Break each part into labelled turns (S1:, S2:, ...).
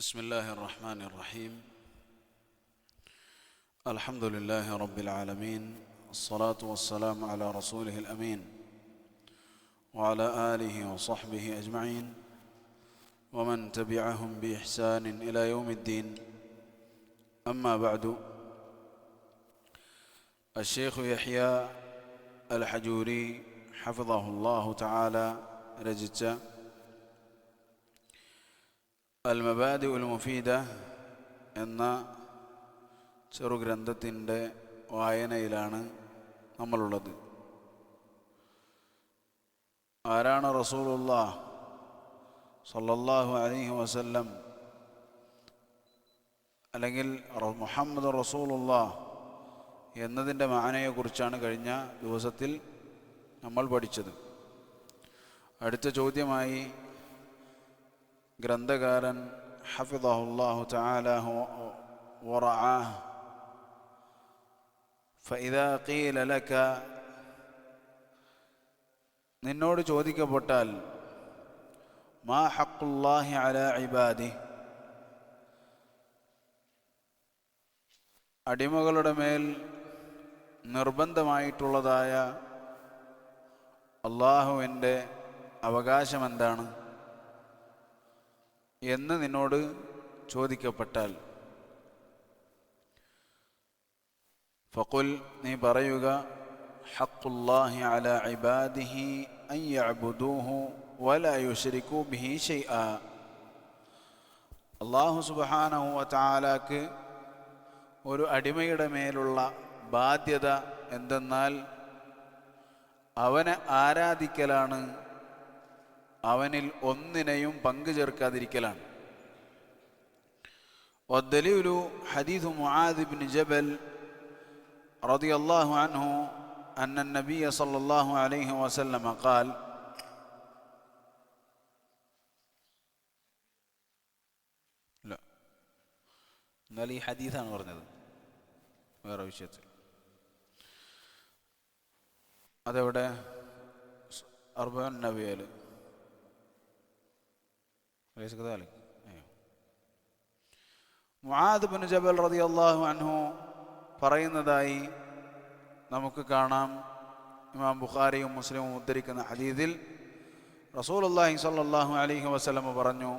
S1: بسم الله الرحمن الرحيم. الحمد لله رب العالمين الصلاة والسلام على رسوله الأمين وعلى آله وصحبه أجمعين ومن تبعهم بإحسان إلى يوم الدين. أما بعد الشيخ يحيى الحجوري حفظه الله تعالى رجت അൽമബാദി ഉൽ മുഫീദ എന്ന ചെറുഗ്രന്ഥത്തിന്റെ വായനയിലാണ് നമ്മളുള്ളത്. ആരാണ് റസൂലുള്ള സല്ലല്ലാഹു അലൈഹി വസല്ലം? അല്ലെങ്കിൽ മുഹമ്മദ് റസൂലുള്ള എന്നതിന്റെ മാനയെക്കുറിച്ചാണ് കഴിഞ്ഞ ദിവസത്തിൽ നമ്മൾ പഠിച്ചത്. അടുത്ത ചോദ്യമായി ഗ്രന്ഥകാരൻ ഹഫിദഹുല്ലാഹു തആലാഹു വറആഹ് فإذا قيل لك നിന്നോട് ചോദിക്കപ്പെട്ടാൽ മാ ഹഖുല്ലാഹി അലാ ഇബാദി അടിമകളുടെ മേൽ നിർബന്ധമായിട്ടുള്ളതായ അള്ളാഹുവിൻ്റെ അവകാശം എന്താണ് എന്ന് നിന്നോട് ചോദിക്കപ്പെട്ടാൽ ഫഖുൽ നീ പറയുക ഇബാദിഹി ബിഹി അള്ളാഹു സുബ്ഹാനഹു വതആലാക്ക് ഒരു അടിമയുടെ മേലുള്ള ബാധ്യത എന്തെന്നാൽ അവനെ ആരാധിക്കലാണ് അവനിൽ ഒന്നിനെയും പങ്കു ചേർക്കാതിരിക്കലാണ് والدليل حديث معاذ بن جبل رضي الله عنه أن النبي صلى الله عليه وسلم قال لا എന്നാൽ ഈ ഹദീസാണ് പറഞ്ഞത് വേറെ വിഷയത്തിൽ അതെവിടെ അർബൻ നബിയൽ أليس كذلك؟ أيوه. മുആദ് ബിൻ ജബൽ റളിയല്ലാഹു അൻഹു പറയുന്നതായി നമുക്ക് കാണാം ഇമാം ബുഖാരിയും മുസ്ലിമും ഉദ്ധരിക്കുന്ന ഹദീദിൽ റസൂലുള്ളാഹി സ്വല്ലല്ലാഹു അലൈഹി വസല്ലം പറഞ്ഞു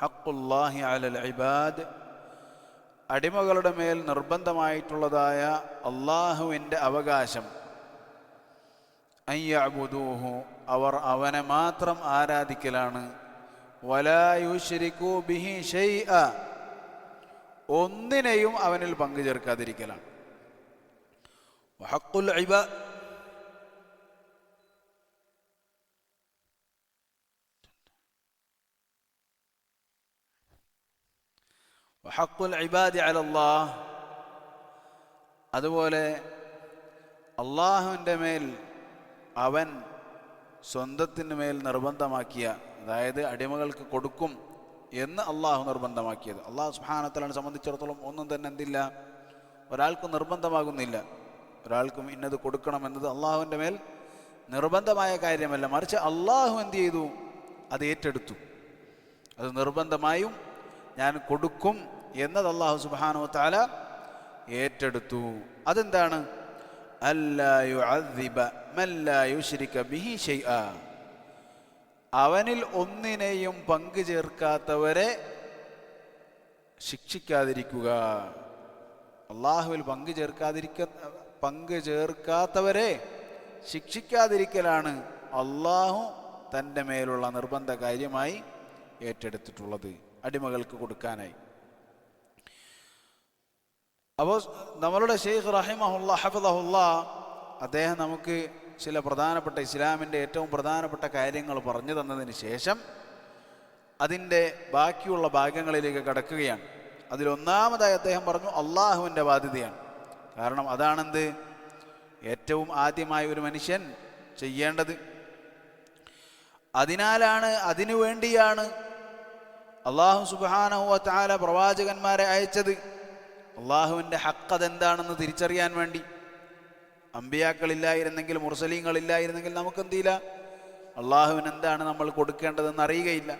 S1: ഹഖുല്ലാഹി അലൽ ഇബാദ് അടിമകളുടെ മേൽ നിർബന്ധമായിട്ടുള്ളതായ അള്ളാഹുവിൻ്റെ അവകാശം അയ്യബുദൂഹു അവർ അവനെ മാത്രം ആരാധിക്കലാണ് വലായുശരിക്കൂ ബിഹി ഷൈഅ. ഒന്നിനെയും അവനിൽ പങ്കു ചേർക്കാതിരിക്കലാണ് വഹഖുൽ ഇബാ. വഹഖുൽ ഇബാദി അലല്ലാഹ്. അതുപോലെ അള്ളാഹുവിന്റെ മേൽ അവൻ സ്വന്തത്തിന് മേൽ നിർബന്ധമാക്കിയ അതായത് അടിമകൾക്ക് കൊടുക്കും എന്ന് അള്ളാഹു നിർബന്ധമാക്കിയത്. അള്ളാഹു സുഹാനത്തലാണ് സംബന്ധിച്ചിടത്തോളം ഒന്നും തന്നെ എന്തില്ല? ഒരാൾക്കും നിർബന്ധമാകുന്നില്ല. ഒരാൾക്കും ഇന്നത് കൊടുക്കണം എന്നത് അള്ളാഹുവിന്റെ മേൽ നിർബന്ധമായ കാര്യമല്ല. മറിച്ച് അള്ളാഹു എന്ത് ചെയ്തു? അത് ഏറ്റെടുത്തു. അത് നിർബന്ധമായും ഞാൻ കൊടുക്കും എന്നത് അള്ളാഹു സുബാനു താല ഏറ്റെടുത്തു. അതെന്താണ്? അല്ലായു യുഅദ്ദിബ മല്ലായു യുശ്രിക ബിഹി അവനിൽ ഒന്നിനെയും പങ്കു ചേർക്കാത്തവരെ ശിക്ഷിക്കാതിരിക്കുക. അള്ളാഹുവിൽ പങ്കു ചേർക്കാതിരിക്ക പങ്കു ചേർക്കാത്തവരെ ശിക്ഷിക്കാതിരിക്കലാണ് അള്ളാഹു തന്റെ മേലുള്ള നിർബന്ധ കാര്യമായി ഏറ്റെടുത്തിട്ടുള്ളത്. അടിമകൾക്ക് കൊടുക്കാനായി. അപ്പോൾ നമ്മളുടെ ഷെയ്ഖ് റഹിമഹുല്ല ഹഫദഹുല്ല അദ്ദേഹം നമുക്ക് ചില പ്രധാനപ്പെട്ട ഇസ്ലാമിന്റെ ഏറ്റവും പ്രധാനപ്പെട്ട കാര്യങ്ങൾ പറഞ്ഞു തന്നതിന് ശേഷം അതിന്റെ ബാക്കിയുള്ള ഭാഗങ്ങളിലേക്ക് കടക്കുകയാണ്. അതിലൊന്നാമതായി അദ്ദേഹം പറഞ്ഞു അള്ളാഹുവിന്റെ ബാധ്യതയാണ്. കാരണം അതാണെന്ത്? ഏറ്റവും ആദ്യമായ ഒരു മനുഷ്യൻ ചെയ്യേണ്ടത്. അതിനാലാണ് അതിനു വേണ്ടിയാണ് അള്ളാഹു സുബാനഹുവ താല പ്രവാചകന്മാരെ അയച്ചത്. അള്ളാഹുവിന്റെ ഹക്കതെന്താണെന്ന് തിരിച്ചറിയാൻ വേണ്ടി. അമ്പിയാക്കളില്ലായിരുന്നെങ്കിൽ മുർസലീങ്ങളില്ലായിരുന്നെങ്കിൽ നമുക്കെന്തില്ല അള്ളാഹുവിന് എന്താണ് നമ്മൾ കൊടുക്കേണ്ടതെന്ന് അറിയുകയില്ല.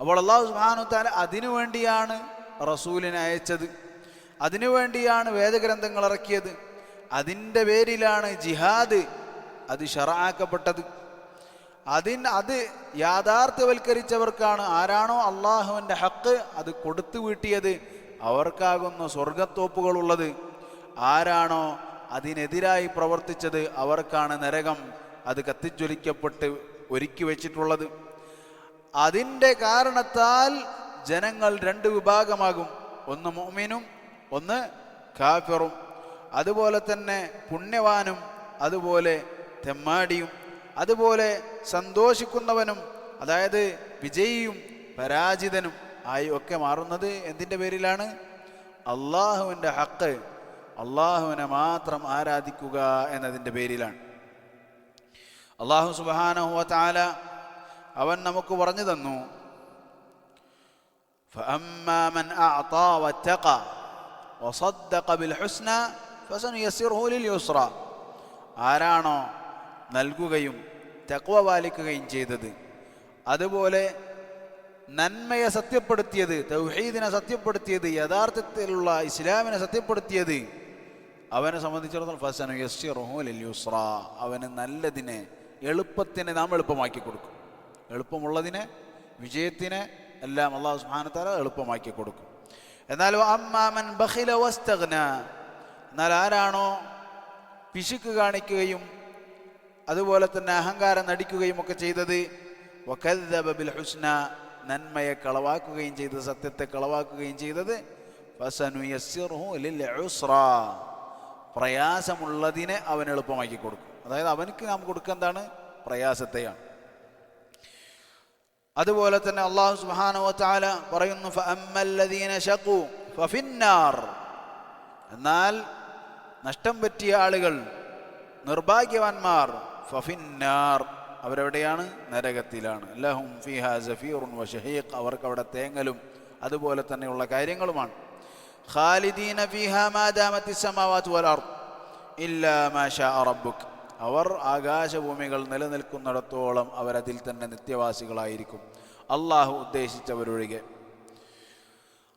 S1: അപ്പോൾ അള്ളാഹു സുബ്ഹാനഹു താല അതിനു വേണ്ടിയാണ് റസൂലിനെ അയച്ചത്. അതിനു വേണ്ടിയാണ് വേദഗ്രന്ഥങ്ങൾ ഇറക്കിയത്. അതിന്റെ പേരിലാണ് ജിഹാദ് അത് ഷറാക്കപ്പെട്ടത് അതിൻ അത് യാഥാർത്ഥ്യവൽക്കരിച്ചവർക്കാണ് ആരാണോ അള്ളാഹുവിന്റെ ഹക്ക് അത് കൊടുത്തു വീട്ടിയത് അവർക്കാകുന്ന സ്വർഗത്തോപ്പുകളുള്ളത് ആരാണോ അതിനെതിരായി പ്രവർത്തിച്ചത് അവർക്കാണ് നരകം. അത് കത്തിജ്വലിക്കപ്പെട്ട് ഒരുക്കി വെച്ചിട്ടുള്ളത്. അതിന്റെ കാരണത്താൽ ജനങ്ങൾ രണ്ട് വിഭാഗമാകും. ഒന്ന് മോമിനും ഒന്ന് കാഫിറും. അതുപോലെ തന്നെ പുണ്യവാനും അതുപോലെ തെമ്മാടിയും അതുപോലെ സന്തോഷിക്കുന്നവനും അതായത് വിജയിയും പരാജിതനും ആയി ഒക്കെ മാറുന്നത് എന്തിന്റെ പേരിലാണ്? അള്ളാഹുവിന്റെ ഹക്ക്. അള്ളാഹുവിനെ മാത്രം ആരാധിക്കുക എന്നതിന്റെ പേരിലാണ്. അള്ളാഹു സുബാനഹുവ താല അവൻ നമുക്ക് പറഞ്ഞു തന്നു ആരാണോ നൽകുകയും തെക്വ പാലിക്കുകയും ചെയ്തത് അതുപോലെ നന്മയെ സത്യപ്പെടുത്തിയത് തൗഹീദിനെ സത്യപ്പെടുത്തിയത് യഥാർത്ഥത്തിലുള്ള ഇസ്ലാമിനെ സത്യപ്പെടുത്തിയത് അവനെ സംബന്ധിച്ചിടത്തോളം ഫസനു യസ്സിറുഹുലിൽ യുസ്ര അവന് നല്ലതിനെ എളുപ്പത്തിന് നാം എളുപ്പമാക്കി കൊടുക്കും. എളുപ്പമുള്ളതിനെ വിജയത്തിനെ എല്ലാം അള്ളാഹു സുഹാനത്താല എളുപ്പമാക്കി കൊടുക്കും. എന്നാൽ അമ്മാമൻ ബഹില വസ്തഗ്ന എന്നാൽ ആരാണോ പിശുക്ക് കാണിക്കുകയും അതുപോലെ തന്നെ അഹങ്കാരം നടിക്കുകയും ഒക്കെ ചെയ്തത് വകദ്ദബ ബിൽ ഹുസ്ന നന്മയെ കളവാക്കുകയും ചെയ്തത് സത്യത്തെ കളവാക്കുകയും ചെയ്തത് ഫസനുയസ്സിറുഹു ലിൽ ഉസ്ര പ്രയാസമുള്ളതിനെ അവൻ എളുപ്പമാക്കി കൊടുക്കും. അതായത് അവനക്ക് നാം കൊടുക്കുക എന്താണ്? പ്രയാസത്തെയാണ്. അതുപോലെ തന്നെ അള്ളാഹു വതആല പറയുന്നു എന്നാൽ നഷ്ടം പറ്റിയ ആളുകൾ നിർഭാഗ്യവാന്മാർ ഫഫിന്നാർ. അവരെവിടെയാണ്? നരകത്തിലാണ്. അവർക്ക് അവിടെ തേങ്ങലും അതുപോലെ തന്നെയുള്ള കാര്യങ്ങളുമാണ്. ഖാലിദീന ഫിഹ മാ ദാമത്തി സമാവാത്ത് വൽ അർദ് ഇല്ലാ മാ ഷാ റബ്ബുക്. അവർ ആകാശഭൂമികൾ നിലനിൽക്കുന്നിടത്തോളം അവരതിൽ തന്നെ നിത്യവാസികളായിരിക്കും. അള്ളാഹു ഉദ്ദേശിച്ചവരൊഴികെ.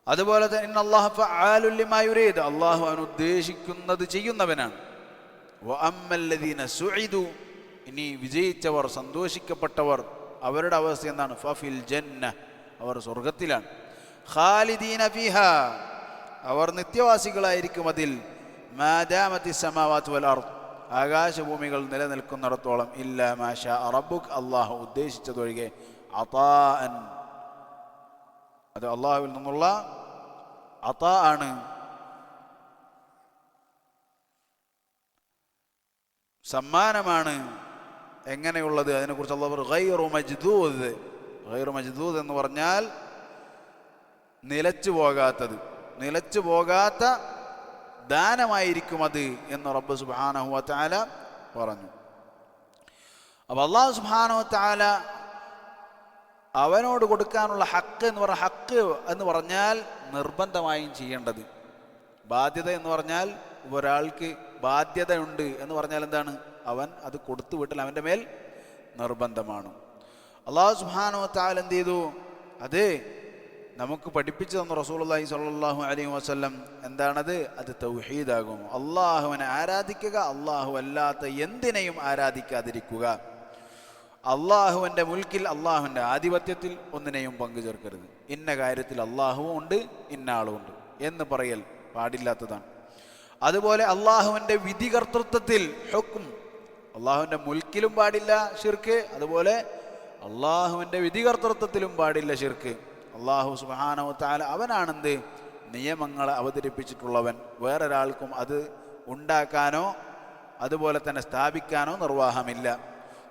S1: അതുപോലെ തന്നെ അള്ളാഹു ആലുല്യമായുരേത് അള്ളാഹു അവൻ ഉദ്ദേശിക്കുന്നത് ചെയ്യുന്നവനാണ്. സുഇദു. ഇനി വിജയിച്ചവർ സന്തോഷിക്കപ്പെട്ടവർ അവരുടെ അവസ്ഥ എന്താണ്? ഫഫിൽ ജന്ന. അവർ സ്വർഗത്തിലാണ് ഖാലിദീന ഫിഹ അവർ നിത്യവാസികളായിരിക്കും അതിൽ. മാദാമത്തി സമാവാത്ത് അർദ്. ആകാശഭൂമികൾ നിലനിൽക്കുന്നിടത്തോളം ഇല്ല മാഷ റബ്ബുക്ക് അള്ളാഹു ഉദ്ദേശിച്ചതൊഴികെ അതാൻ അത് അള്ളാഹുവിൽ നിന്നുള്ള അതാ ആണ്. സമ്മാനമാണ് എങ്ങനെയുള്ളത്? അതിനെക്കുറിച്ച് അള്ളാഹു ഗൈറു മജ്ദൂദ്. ഗൈറു മജ്ദൂദ് എന്ന് പറഞ്ഞാൽ നിലച്ചു പോകാത്തത്. നിലച്ചു പോകാത്ത ദാനമായിരിക്കും അത് എന്ന് റബ്ബ് സുബ്ഹാനഹു വതആല പറഞ്ഞു. അപ്പോൾ അള്ളാഹു സുബ്ഹാനഹു താല അവനോട് കൊടുക്കാനുള്ള ഹക്ക് എന്ന് പറഞ്ഞ ഹക്ക് എന്ന് പറഞ്ഞാൽ നിർബന്ധമായും ചെയ്യേണ്ടത്. ബാധ്യത എന്ന് പറഞ്ഞാൽ ഒരാൾക്ക് ബാധ്യതയുണ്ട് എന്ന് പറഞ്ഞാൽ എന്താണ്? അവൻ അത് കൊടുത്തു വിട്ടാൽ അവന്റെ മേൽ നിർബന്ധമാണ്. അള്ളാഹു സുബാനോ താൽ എന്ത് ചെയ്തു? അത് നമുക്ക് പഠിപ്പിച്ചു തന്ന റസൂലുള്ളാഹി സ്വല്ലല്ലാഹു അലൈഹി വസ്ലം എന്താണത്? അത് തൗഹീദാകും. അള്ളാഹുവിനെ ആരാധിക്കുക അള്ളാഹു അല്ലാത്ത എന്തിനെയും ആരാധിക്കാതിരിക്കുക. അള്ളാഹുവിന്റെ മുൽക്കിൽ അള്ളാഹുവിന്റെ ആധിപത്യത്തിൽ ഒന്നിനെയും പങ്കു ചേർക്കരുത് ഇന്ന കാര്യത്തിൽ അള്ളാഹുവും ഉണ്ട് ഇന്ന ആളും ഉണ്ട് എന്ന് പറയൽ പാടില്ലാത്തതാണ്. അതുപോലെ അള്ളാഹുവിന്റെ വിധികർത്തൃത്വത്തിൽ ഹുക്കും അള്ളാഹുവിന്റെ മുൽക്കിലും പാടില്ല ഷിർക്ക് അതുപോലെ അള്ളാഹുവിന്റെ വിധികർത്തൃത്വത്തിലും പാടില്ല ഷിർക്ക്. അള്ളാഹു സുബാനോ താല അവനാണെന്ത്? നിയമങ്ങൾ അവതരിപ്പിച്ചിട്ടുള്ളവൻ. വേറൊരാൾക്കും അത് ഉണ്ടാക്കാനോ അതുപോലെ തന്നെ സ്ഥാപിക്കാനോ നിർവാഹമില്ല.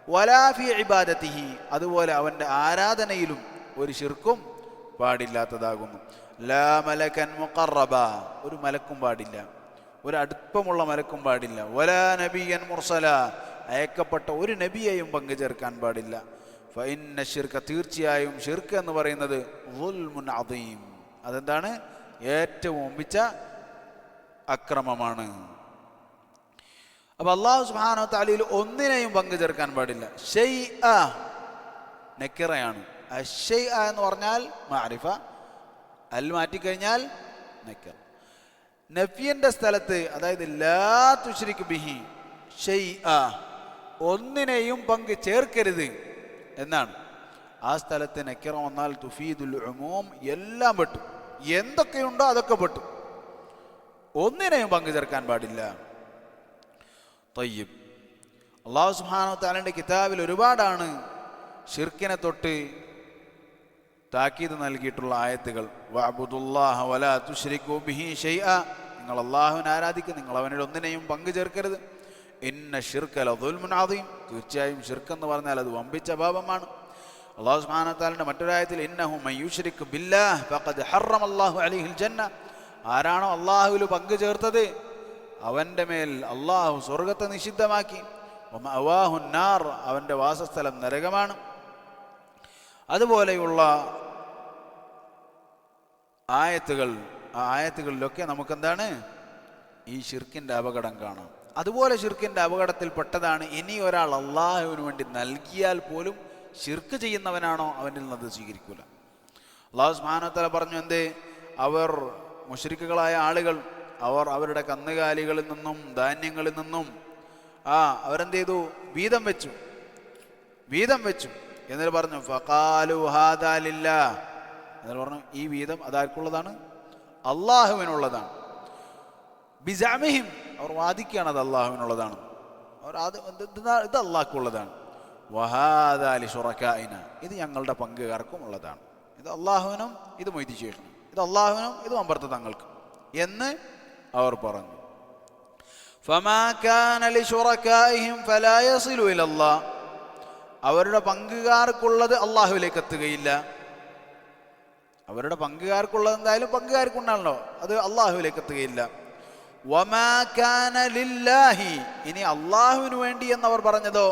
S1: വലാഫി ഇബാദത്തിഹി അതുപോലെ അവന്റെ ആരാധനയിലും ഒരു ശിർക്കും പാടില്ലാത്തതാകുന്നു. ലാ മലക്കൻ മുഖറബ ഒരു മലക്കും പാടില്ല. ഒരു അടുപ്പമുള്ള മലക്കും പാടില്ല. വലാ നബിയൻ മുർസല അയക്കപ്പെട്ട ഒരു നബിയെയും പങ്കുചേർക്കാൻ പാടില്ല. ഫൈന്ന ഷിർക്ക തീർച്ചയായും ഷിർക്ക് എന്ന് പറയുന്നത് വുൽമുൻ അതീം അതെന്താണ്? ഏറ്റവും ഒമ്പിച്ച അക്രമമാണ്. അപ്പൊ അള്ളാഹു സുബ്ഹാനഹു താലിയിൽ ഒന്നിനെയും പങ്കു ചേർക്കാൻ പാടില്ല. ഷെയ് അ നെക്കിറയാണ് അഷൈ എന്ന് പറഞ്ഞാൽ മാരിഫ അൽ മാറ്റിക്കഴിഞ്ഞാൽ നക്കർ. നഫിയന്റെ സ്ഥലത്ത് അതായത് ലാ തുശ്രിക് ബിഹി ഷെയ് അ ഒന്നിനെയും പങ്ക് ചേർക്കരുത്. എന്നാണ്. ആ സ്ഥലത്ത് നക്കിറ വന്നാൽ തുഫീദുൽ ഉമൂം എല്ലാം പെട്ടു എന്തൊക്കെയുണ്ടോ അതൊക്കെ പെട്ടു ഒന്നിനെയും പങ്കു ചേർക്കാൻ പാടില്ല. തയ്യബ് അള്ളാഹു സുഹാനോ താലന്റെ കിതാബിൽ ഒരുപാടാണ് ഷിർക്കിനെ തൊട്ട് താക്കീത് നൽകിയിട്ടുള്ള ആയത്തുകൾ. വലാ ബിഹി ഷൈഅ. നിങ്ങൾ അള്ളാഹുവിനെ ആരാധിക്കുക നിങ്ങൾ അവനോട് ഒന്നിനെയും പങ്കു ചേർക്കരുത്. ഇന്ന ഷിർക്കല ദുൽമുൻ അദീം. തീർച്ചയായും ഷിർക്ക് എന്ന് പറഞ്ഞാൽ അത് വമ്പിച്ച പാപമാണ്. അള്ളാഹു സുബ്ഹാനഹു താലന്റെ മറ്റൊരായത്തിൽ ഇന്നഹു മയ്യുശ്രിക് ബില്ലാഹ് ഫഖദ് അലൈഹിൽ ജന്ന ആരാണോ അള്ളാഹുവിൽ പങ്കു ചേർത്തത്? അവന്റെ മേൽ അള്ളാഹു സ്വർഗത്തെ നിഷിദ്ധമാക്കി. അവാഹു നാർ അവന്റെ വാസസ്ഥലം നരകമാണ്. അതുപോലെയുള്ള ആയത്തുകൾ ആ ആയത്തുകളിലൊക്കെ നമുക്കെന്താണ്? ഈ ഷിർക്കിന്റെ അപകടം കാണാം. അതുപോലെ ഷിർക്കിന്റെ അപകടത്തിൽ പെട്ടതാണ് ഇനി ഒരാൾ അള്ളാഹുവിന് വേണ്ടി നൽകിയാൽ പോലും ഷിർക്ക് ചെയ്യുന്നവനാണോ അവനിൽ നിന്ന് അത് സ്വീകരിക്കൂല. അള്ളാഹു സ്മാനത്തല പറഞ്ഞു എന്തേ? അവർ മുഷരിക്കുകളായ ആളുകൾ അവർ അവരുടെ കന്നുകാലികളിൽ നിന്നും ധാന്യങ്ങളിൽ നിന്നും ആ അവരെന്ത് ചെയ്തു? വീതം വെച്ചു. വീതം വെച്ചു. എന്നിട്ട് പറഞ്ഞു ഫഖാലു ഹാദാലില്ല എന്നിട്ട് പറഞ്ഞു ഈ വീതം അതാർക്കുള്ളതാണ്? അള്ളാഹുവിനുള്ളതാണ്. ബിജാമിഹിം അവർ വാദിക്കുകയാണ് അത് അള്ളാഹുവിനുള്ളതാണ്. അവർ അത് ഇത് അള്ളാഹ്ക്കുള്ളതാണ്. വഹാദാലി ഷുറക്കായിന ഇത് ഞങ്ങളുടെ പങ്കുകാർക്കും ഉള്ളതാണ് ഇത് അള്ളാഹുവിനും ഇത് മൊയ്തി ചെയ്യണം ഇത് അള്ളാഹുവിനും ഇത് അമ്പർത്ത തങ്ങൾക്ക് എന്ന് അവർ പറഞ്ഞു. അവരുടെ പങ്കുകാർക്കുള്ളത് അള്ളാഹുവിലേക്ക് എത്തുകയില്ല. അവരുടെ പങ്കുകാർക്കുള്ളത് എന്തായാലും പങ്കുകാർക്കുണ്ടാണല്ലോ. അത് അള്ളാഹുവിലേക്ക് എത്തുകയില്ല. വമാ കാന ലില്ലാഹി. ഇനി അള്ളാഹുവിന് വേണ്ടി എന്നവർ പറഞ്ഞതോ?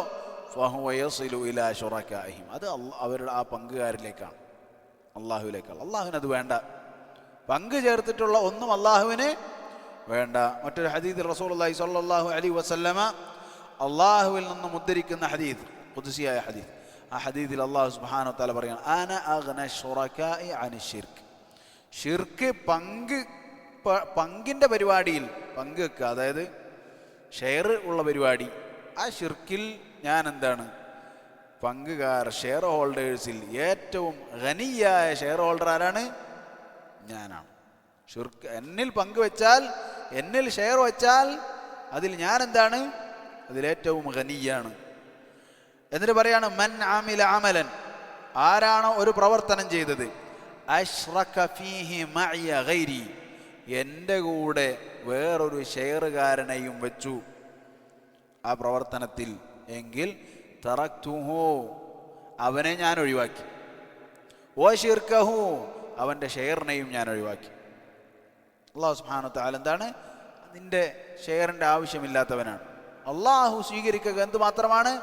S1: ഫഹുവ യസിലു ഇലാ ശുറക്കാഹിം അത് അവരുടെ ആ പങ്കുകാരിലേക്കാണ്. അള്ളാഹുവിലേക്കാണ് അള്ളാഹുവിന് അത് വേണ്ട. പങ്കു ചേർത്തിട്ടുള്ള ഒന്നും അള്ളാഹുവിന് വേണ്ട. മറ്റൊരു ഹദീദ് റസൂൽ റസൂലുള്ളാഹി സ്വല്ലല്ലാഹു അലി വസല്ലമ അള്ളാഹുവിൽ നിന്നും ഉദ്ധരിക്കുന്ന ഹദീദ് പുതുസിയായ ഹദീദ് ആ ഹദീദിൽ അള്ളാഹു സുബാനോ തല പറയാണ് അന അഗ്ന അനി ഷിർക്ക് ഷിർക്ക് പങ്ക് പങ്കിന്റെ പരിപാടിയിൽ പങ്ക് വെക്കുക. അതായത് ഷെയർ ഉള്ള പരിപാടി. ആ ഷിർക്കിൽ ഞാൻ എന്താണ്? പങ്കുകാർ ഷെയർ ഹോൾഡേഴ്സിൽ ഏറ്റവും ഖനിയായ ഷെയർ ഹോൾഡർ ആരാണ്? ഞാനാണ്. ഷിർക്ക് എന്നിൽ പങ്കുവെച്ചാൽ എന്നിൽ ഷെയർ വെച്ചാൽ അതിൽ ഞാൻ എന്താണ്? അതിലേറ്റവും ഖനിയാണ് എന്നിട്ട് പറയാണ് മൻ ആമില അമലൻ. ആരാണോ ഒരു പ്രവർത്തനം ചെയ്തത്? അഷ്റഖ ഫീഹി മഅയ ഗൈരി. എന്റെ കൂടെ വേറൊരു ഷെയറുകാരനെയും വെച്ചു ആ പ്രവർത്തനത്തിൽ. എങ്കിൽ തറക്തുഹോ അവനെ ഞാൻ ഒഴിവാക്കി. ഓ ഷിർക്കഹു അവന്റെ ഷെയറിനെയും ഞാൻ ഒഴിവാക്കി. അള്ളാഹു തആല എന്താണ്? നിന്റെ ഷെയറിന്റെ ആവശ്യമില്ലാത്തവനാണ്. അള്ളാഹു സ്വീകരിക്കുക എന്ത് മാത്രമാണ്?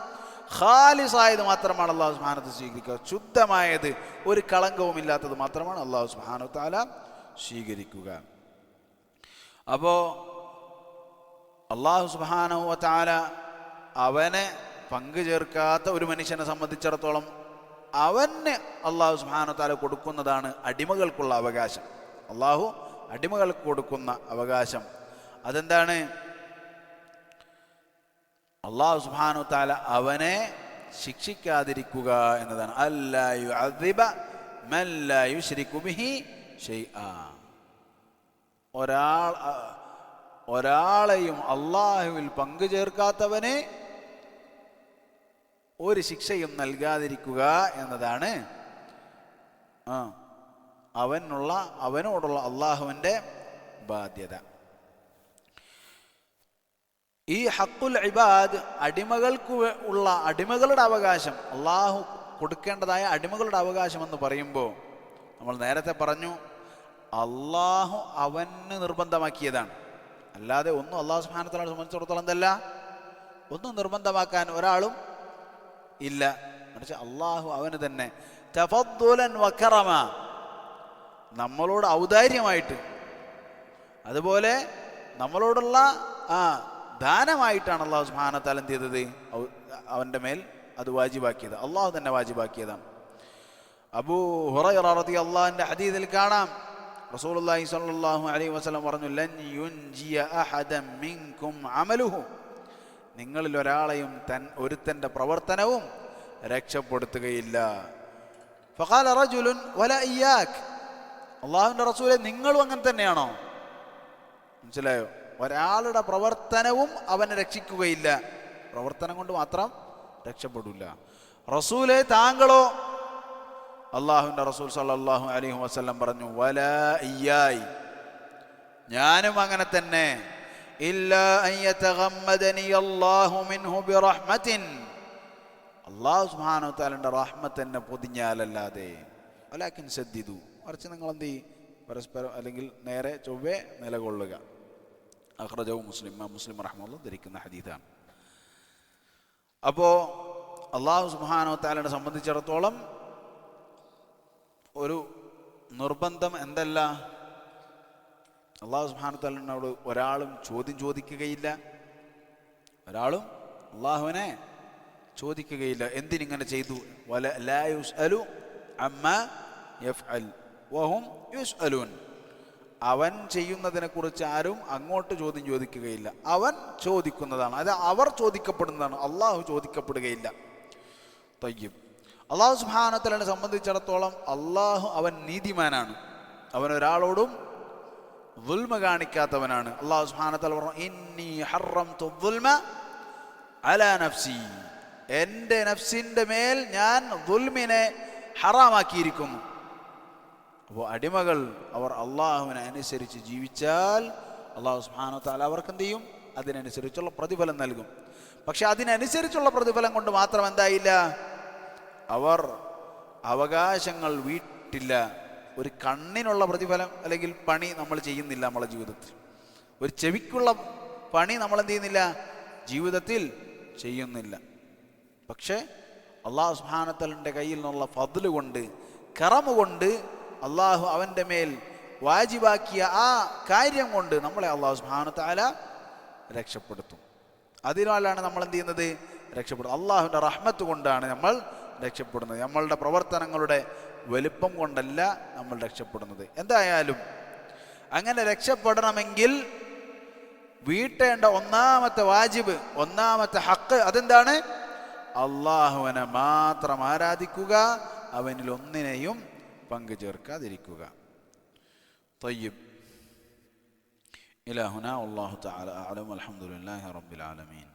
S1: ഖാലിസായത് മാത്രമാണ് അള്ളാഹു സുഹാനത്ത് സ്വീകരിക്കുക. ശുദ്ധമായത് ഒരു കളങ്കവും ഇല്ലാത്തത് മാത്രമാണ് അള്ളാഹു സുഹാനത്താല സ്വീകരിക്കുക. അപ്പോൾ അള്ളാഹു സുബ്ഹാനഹു തആല അവനെ പങ്കു ചേർക്കാത്ത ഒരു മനുഷ്യനെ സംബന്ധിച്ചിടത്തോളം അവന് അള്ളാഹു സുബാനു താല കൊടുക്കുന്നതാണ് അടിമകൾക്കുള്ള അവകാശം. അള്ളാഹു അടിമകൾക്ക് കൊടുക്കുന്ന അവകാശം. അതെന്താണ്? അള്ളാഹു സുബാനു താല അവനെ ശിക്ഷിക്കാതിരിക്കുക എന്നതാണ്. അല്ലായു അതിബ മല്ലായു ലാ യുശ്രികു ബിഹി ഷൈആ. ഒരാൾ ഒരാളെയും അള്ളാഹുവിൽ പങ്കു ചേർക്കാത്തവന് ഒരു ശിക്ഷയും നൽകാതിരിക്കുക എന്നതാണ്. ആ അവനുള്ള അവനോടുള്ള അള്ളാഹുവിന്റെ ബാധ്യത. ഈ ഹക്കുൽ ഇബാദ് അടിമകൾക്ക് ഉള്ള അടിമകളുടെ അവകാശം അള്ളാഹു കൊടുക്കേണ്ടതായ അടിമകളുടെ അവകാശം എന്ന് പറയുമ്പോൾ നമ്മൾ നേരത്തെ പറഞ്ഞു അള്ളാഹു അവന് നിർബന്ധമാക്കിയതാണ്. അല്ലാതെ ഒന്നും അള്ളാഹു സുബ്ഹാനഹു സംബന്ധിച്ചിടത്തോളം എന്തല്ല? ഒന്നും നിർബന്ധമാക്കാൻ ഒരാളും ഇല്ല. മറിച്ച് അള്ളാഹു അവന് തന്നെ തഫദ്ദുലൻ വക്കറമ നമ്മളോട് ഔദാര്യമായിട്ട് അതുപോലെ നമ്മളോടുള്ള ആ ദാനമായിട്ടാണ് അള്ളാഹു സുബ്ഹാനത്താൽ എന്ത് ചെയ്തത്? അവന്റെ മേൽ അത് വാജിബാക്കിയത്. അള്ളാഹു തന്നെ വാജിബാക്കിയതാണ്. അബൂ ഹുറൈറ അള്ളാഹിന്റെ അതീതിൽ കാണാം. റസൂലുള്ളാഹി സ്വല്ലല്ലാഹു അലൈഹി വസല്ലം പറഞ്ഞു ലൻ യുൻജിയ അഹദൻ അമലുഹു. നിങ്ങളിൽ ഒരാളെയും തൻ ഒരുത്തന്റെ പ്രവർത്തനവും രക്ഷപ്പെടുത്തുകയില്ല. ഫഖാല റജുലുൻ വല ഇയാക് അള്ളാഹുവിന്റെ റസൂലെ നിങ്ങളും അങ്ങനെ തന്നെയാണോ? മനസ്സിലായോ? ഒരാളുടെ പ്രവർത്തനവും അവനെ രക്ഷിക്കുകയില്ല. പ്രവർത്തനം കൊണ്ട് മാത്രം രക്ഷപ്പെടില്ല റസൂലെ താങ്കളോ അള്ളാഹുവിന്റെ റസൂൽ സല്ലല്ലാഹു അലൈഹി വസ്ലം പറഞ്ഞു വല ഇയായി ഞാനും അങ്ങനെ തന്നെ. അള്ളാഹു സുബ്ഹാനഹു തആലയുടെ റഹ്മത്ത് എന്നെ പൊതിഞ്ഞാലല്ലാതെ. വലാക്കിൻ ശ്രദ്ധിതു മറിച്ച് നിങ്ങൾ എന്ത് പരസ്പരം അല്ലെങ്കിൽ നേരെ ചൊവ്വേ നിലകൊള്ളുക. അഹ്റജവും മുസ്ലിം മുസ്ലിം റഹ്മുള്ള ധരിക്കുന്ന ഹദീദാണ് അപ്പോൾ അള്ളാഹു സുബ്ഹാനഹു താലിനെ സംബന്ധിച്ചിടത്തോളം ഒരു നിർബന്ധം എന്തല്ല? അള്ളാഹു സുബ്ഹാനഹു തആലയോട് ഒരാളും ചോദ്യം ചോദിക്കുകയില്ല. ഒരാളും അള്ളാഹുവിനെ ചോദിക്കുകയില്ല. എന്തിനിങ്ങനെ ചെയ്തു? അവൻ ചെയ്യുന്നതിനെ കുറിച്ച് ആരും അങ്ങോട്ട് ചോദ്യം ചോദിക്കുകയില്ല. അവൻ ചോദിക്കുന്നതാണ്. അത് അവർ ചോദിക്കപ്പെടുന്നതാണ്. അള്ളാഹു ചോദിക്കപ്പെടുകയില്ല. തയ്യം അള്ളാഹു സുഹാനത്തലിനെ സംബന്ധിച്ചിടത്തോളം അള്ളാഹു അവൻ നീതിമാനാണ്. അവൻ ഒരാളോടും ദുൽമ കാണിക്കാത്തവനാണ്. അള്ളാഹു സുബാനത്തല പറഞ്ഞു ഇന്നി ഹറം നഫ്സി. എന്റെ നഫ്സിന്റെ മേൽ ഞാൻ ദുൽമിനെ ഹറാമാക്കിയിരിക്കുന്നു. അപ്പോൾ അടിമകൾ അവർ അള്ളാഹുവിനെ അനുസരിച്ച് ജീവിച്ചാൽ അള്ളാഹു സുഹാനത്താൽ അവർക്ക് എന്ത് ചെയ്യും? അതിനനുസരിച്ചുള്ള പ്രതിഫലം നൽകും. പക്ഷെ അതിനനുസരിച്ചുള്ള പ്രതിഫലം കൊണ്ട് മാത്രം എന്തായില്ല? അവർ അവകാശങ്ങൾ വീട്ടില്ല. ഒരു കണ്ണിനുള്ള പ്രതിഫലം അല്ലെങ്കിൽ പണി നമ്മൾ ചെയ്യുന്നില്ല നമ്മളെ ജീവിതത്തിൽ. ഒരു ചെവിക്കുള്ള പണി നമ്മൾ എന്ത് ചെയ്യുന്നില്ല? ജീവിതത്തിൽ ചെയ്യുന്നില്ല. പക്ഷേ അള്ളാഹു സുഹാനത്തലിന്റെ കയ്യിൽ നിന്നുള്ള ഫതിൽ കൊണ്ട് കറമ കൊണ്ട് അള്ളാഹു അവന്റെ മേൽ വാജിബാക്കിയ ആ കാര്യം കൊണ്ട് നമ്മളെ അള്ളാഹു സുഹാനത്താല രക്ഷപ്പെടുത്തും. അതിനാലാണ് നമ്മൾ എന്ത് ചെയ്യുന്നത്? രക്ഷപ്പെടും അള്ളാഹുവിന്റെ റഹ്മത്ത് കൊണ്ടാണ് നമ്മൾ രക്ഷപ്പെടുന്നത് നമ്മളുടെ പ്രവർത്തനങ്ങളുടെ വലുപ്പം കൊണ്ടല്ല നമ്മൾ രക്ഷപ്പെടുന്നത് എന്തായാലും അങ്ങനെ രക്ഷപ്പെടണമെങ്കിൽ വീട്ടേണ്ട ഒന്നാമത്തെ വാജിബ് ഒന്നാമത്തെ ഹക്ക് അതെന്താണ് അള്ളാഹുവിനെ മാത്രം ആരാധിക്കുക അവനിൽ ഒന്നിനെയും പങ്കു ചേർക്കാതിരിക്കുക طيب إلى هنا والله تعالى أعلم والحمد لله رب العالمين